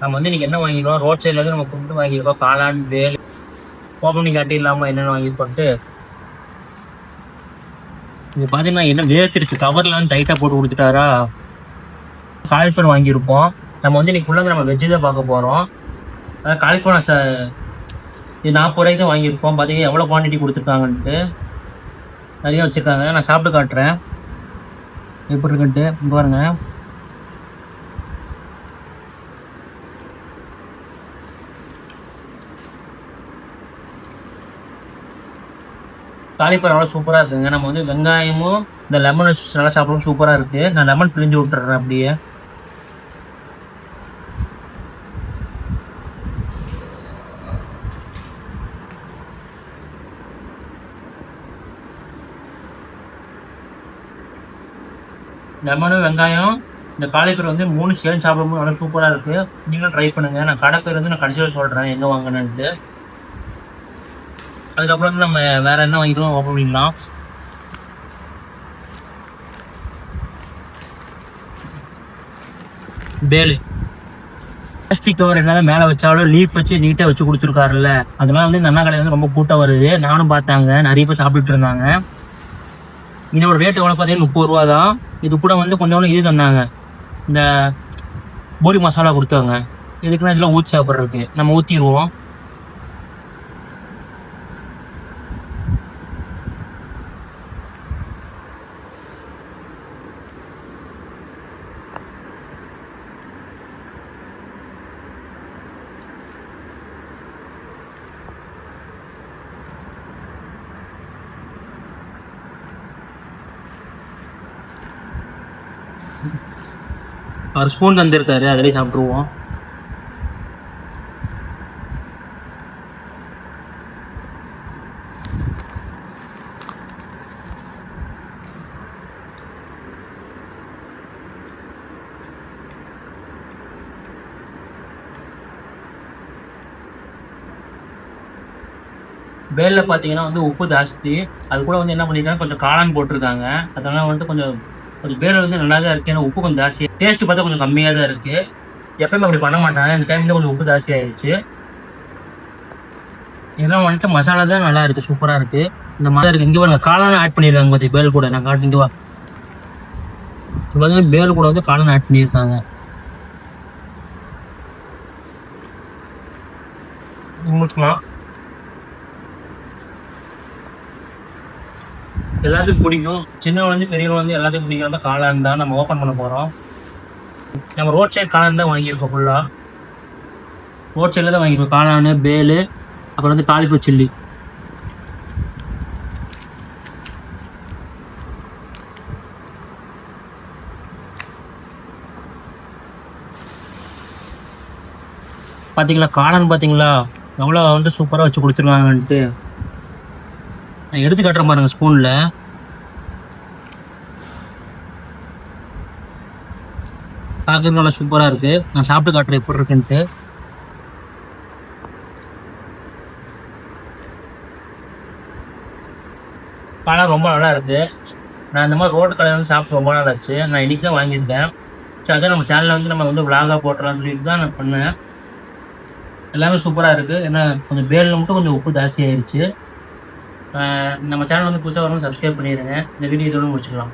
நம்ம வந்து இன்றைக்கி என்ன வாங்கிருக்கோம் ரோட் சைடில் வந்து நம்ம கொண்டு வாங்கியிருக்கோம். காளான் வேல். ஓப்பனிங் காட்டி இல்லாமல் என்னென்ன வாங்கிருக்கோன்ட்டு இது பார்த்தீங்கன்னா என்ன வேர்த்திருச்சு. கவர்லாம் டைட்டாக போட்டு கொடுத்துட்டாரா? காலிஃபர் வாங்கியிருப்போம். நம்ம வந்து இன்றைக்கி ஃபுல்லாக நம்ம வெஜ்ஜு தான் பார்க்க போகிறோம் அதான் காலிஃபர் ச இது நாற்பது ரூபாய்க்கு தான் வாங்கியிருக்கோம். பார்த்தீங்கன்னா எவ்வளோ குவான்டிட்டி கொடுத்துருக்காங்கன்ட்டு. நிறைய வச்சுருக்காங்க. நான் சாப்பிட்டு காட்டுறேன். எப்படி இருக்குன்ட்டு பாருங்கள் பாருங்க நல்லா சூப்பராக இருக்குங்க. நம்ம வந்து வெங்காயமும் இந்த லெமன் வச்சு நல்லா சாப்பிடவும் சூப்பராக இருக்குது நான் லெமன் பிழிஞ்சு விட்டுறேன் அப்படியே. லெமனும் வெங்காயம் இந்த காலிஃபர் வந்து மூணு சேர்ந்து சாப்பிடும்போது நல்லா சூப்பராக இருக்குது நீங்களும் ட்ரை பண்ணுங்கள் நான் கடை பேர் வந்து நான் கடைசியில் சொல்கிறேன் எங்கே வாங்கினேன்ட்டு அதுக்கப்புறம் வந்து நம்ம வேறு என்ன வாங்கிக்கலாம்? ஓப்பன் பண்ணிக்கலாம் பேலு பிளாஸ்டிக் கவர் என்னதான் மேலே வச்சாலும் லீஃப் வச்சு நீட்டாக வச்சு கொடுத்துருக்காருல்ல. அதனால வந்து இந்த அண்ணா கடையில் வந்து ரொம்ப கூட்டம் வருது. நானும் பார்த்தாங்க. நிறைய பேர் சாப்பிட்டுட்டு இருந்தாங்க. இதோட ரேட் எவ்வளோ பார்த்தீங்கன்னா முப்பது ரூபா தான். இது கூட வந்து கொஞ்சம் இது தந்தாங்க. இந்த பூரி மசாலா கொடுத்தாங்க. இதுக்குன்னா இதெல்லாம் ஊற்றி சாப்பிட்றதுக்கு. நம்ம ஊற்றிடுவோம் அவர் ஸ்பூன் தந்திருக்காரு அதிலே சாப்பிட்ருவோம் வேலில் பார்த்தீங்கன்னா வந்து உப்பு ஜாஸ்தி. அது கூட வந்து என்ன பண்ணிருக்காங்க கொஞ்சம் காளான் போட்டிருக்காங்க. அதெல்லாம் வந்து கொஞ்சம் கொஞ்சம் வேலை வந்து நல்லா தான் இருக்கு. ஏன்னா உப்பு கொஞ்சம் ஜாஸ்தி. டேஸ்ட் பார்த்தா கொஞ்சம் கம்மியாக தான் இருக்கு. எப்பயுமே அப்படி பண்ண மாட்டாங்க. இந்த டைமில் கொஞ்சம் உப்பு ஜாஸ்தி ஆயிடுச்சு இதெல்லாம் வந்துட்டு மசாலா தான் நல்லா இருக்கு. சூப்பராக இருக்கு. இந்த மாதிரி இருக்கு. இங்கே பாருங்க காளான் ஆட் பண்ணியிருக்காங்க பார்த்தி பேல் கூட. நான் காட்டு இங்கே வா. பார்த்தீங்கன்னா பேல் கூட வந்து காளான் ஆட் பண்ணியிருக்காங்க முடிச்சுக்கலாம் எல்லாத்துக்கும் பிடிக்கும். சின்னவங்க வந்து பெரியவங்க வந்து எல்லாத்துக்கும் பிடிக்கிறத காளான் தான் நம்ம ஓப்பன் பண்ண போகிறோம் நம்ம ரோட் சைடு காளான் தான் வாங்கியிருக்கோம் ஃபுல்லாக ரோட் சைடில் தான் வாங்கியிருக்கோம். காளான் பேலு அப்புறம் வந்து காலிஃபர் சில்லி பார்த்தீங்களா காளான் பார்த்தீங்களா எவ்வளோ வந்து சூப்பராக வச்சு கொடுத்துருவாங்கன்ட்டு நான் எடுத்து காட்டுறேன் பாருங்க ஸ்பூனில் பார்க்கறது நல்லா சூப்பராக இருக்குது நான் சாப்பிட்டு காட்டுறேன் எப்படி இருக்குன்ட்டு. பழம் ரொம்ப நல்லா இருக்குது நான் இந்த மாதிரி ரோடு கடையில் வந்து சாப்பிட்டு ரொம்ப நாள் ஆச்சு. நான் இன்றைக்கி தான் வாங்கியிருந்தேன் ஸோ அதான் நம்ம சேனலில் வந்து நம்ம வந்து விளாகாக போட்டுறலாம்னு சொல்லிட்டு தான் நான் பண்ணேன். எல்லாமே சூப்பராக இருக்குது ஏன்னா கொஞ்சம் பேரில் மட்டும் கொஞ்சம் உப்பு ஜாஸ்தி ஆயிடுச்சு நம்ம சேனல் வந்து புதுசாக வரணும் சப்ஸ்கிரைப் பண்ணிடுங்க இந்த வீடியோ இதோட முடிச்சுக்கலாம்.